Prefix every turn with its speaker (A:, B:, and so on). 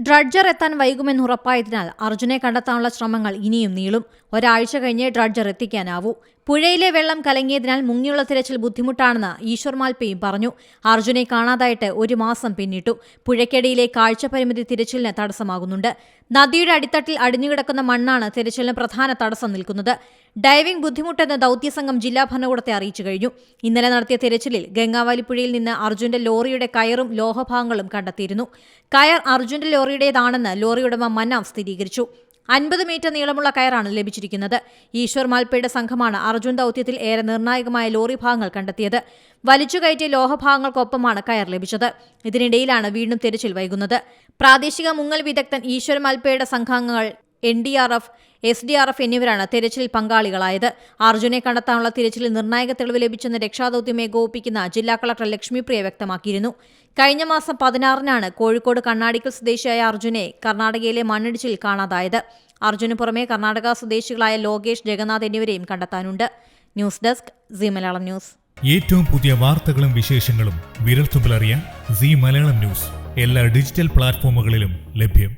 A: Dredger എത്താൻ വൈകുമെന്ന് ഉറപ്പായതിനാൽ അർജുനെ കണ്ടെത്താനുള്ള ശ്രമങ്ങൾ ഇനിയും നീളും. ഒരാഴ്ച കഴിഞ്ഞേ ഡ്രഡ്ജർ എത്തിക്കാനാവൂ. പുഴയിലെ വെള്ളം കലങ്ങിയതിനാൽ മുങ്ങിയുള്ള തിരച്ചിൽ ബുദ്ധിമുട്ടാണെന്ന് ഈശ്വർ മാൽപ്പയും പറഞ്ഞു. അർജുനെ കാണാതായിട്ട് ഒരു മാസം പിന്നിട്ടു. പുഴയ്ക്കടിയിലെ കാഴ്ചപരിമിതി തിരച്ചിലിന് തടസ്സമാകുന്നുണ്ട്. നദിയുടെ അടിത്തട്ടിൽ അടിഞ്ഞുകിടക്കുന്ന മണ്ണാണ് തിരച്ചിലിന് പ്രധാന തടസ്സം നിൽക്കുന്നത്. ഡൈവിംഗ് ബുദ്ധിമുട്ടെന്ന് ദൌത്യസംഘം ജില്ലാ ഭരണകൂടത്തെ അറിയിച്ചു കഴിഞ്ഞു. ഇന്നലെ നടത്തിയ തിരച്ചിലിൽ ഗംഗാവാലി പുഴയിൽ നിന്ന് അർജുന്റെ ലോറിയുടെ കയറും ലോഹഭാഗങ്ങളും കണ്ടെത്തിയിരുന്നു. കയർ അർജുന്റെ ലോറിയുടേതാണെന്ന് ലോറി ഉടമ മന്നാവ് സ്ഥിരീകരിച്ചു. അൻപത് മീറ്റർ നീളമുള്ള കയറാണ് ലഭിച്ചിരിക്കുന്നത്. ഈശ്വർ മാൽപ്പയുടെ സംഘമാണ് അർജുൻ ദൌത്യത്തിൽ ഏറെ നിർണായകമായ ലോറി ഭാഗങ്ങൾ കണ്ടെത്തിയത്. വലിച്ചുകയറ്റിയ ലോഹഭാഗങ്ങൾക്കൊപ്പമാണ് കയർ ലഭിച്ചത്. ഇതിനിടയിലാണ് വീണ്ടും തിരച്ചിൽ വൈകുന്നത്. പ്രാദേശിക മുങ്ങൽ വിദഗ്ധൻ ഈശ്വർ മാൽപ്പയുടെ സംഘാംഗങ്ങൾ N D R F S D R F എന്നിവരാണ് തിരച്ചിലിൽ പങ്കാളികളായത്. അർജുനെ കണ്ടെത്താനുള്ള തിരച്ചിലിൽ നിർണായക തെളിവ് ലഭിച്ചെന്ന് രക്ഷാദൌത്യം ഏകോപിപ്പിക്കുന്ന ജില്ലാ കളക്ടർ ലക്ഷ്മിപ്രിയ വ്യക്തമാക്കിയിരുന്നു. കഴിഞ്ഞ മാസം പതിനാറിനാണ് കോഴിക്കോട് കണ്ണാടിക്കൽ സ്വദേശിയായ അർജുനെ കർണാടകയിലെ മണ്ണിടിച്ചിൽ കാണാതായത്. അർജുന് പുറമെ കർണാടക സ്വദേശികളായ ലോകേഷ് ജഗന്നാഥ് എന്നിവരെയും കണ്ടെത്താനുണ്ട്. News desk Zee Malayalam news.
B: ഏറ്റവും പുതിയ വാർത്തകളും വിശേഷങ്ങളും വിരൽത്തുമ്പിലറിയാൻ സി മലയാളം ന്യൂസ്. എല്ലാ ഡിജിറ്റൽ പ്ലാറ്റ്ഫോമുകളിലും ലഭ്യം.